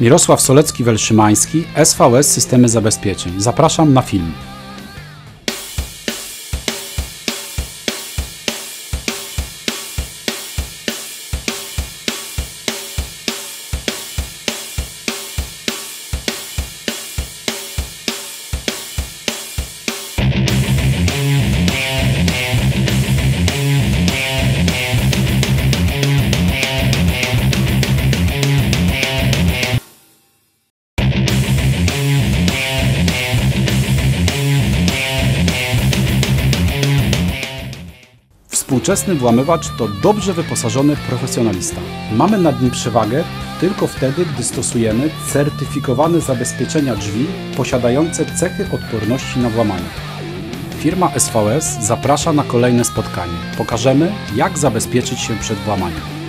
Mirosław Solecki-Welszymański, SVS Systemy Zabezpieczeń. Zapraszam na film. Współczesny włamywacz to dobrze wyposażony profesjonalista. Mamy nad nim przewagę tylko wtedy, gdy stosujemy certyfikowane zabezpieczenia drzwi posiadające cechy odporności na włamanie. Firma SVS zaprasza na kolejne spotkanie. Pokażemy, jak zabezpieczyć się przed włamaniem.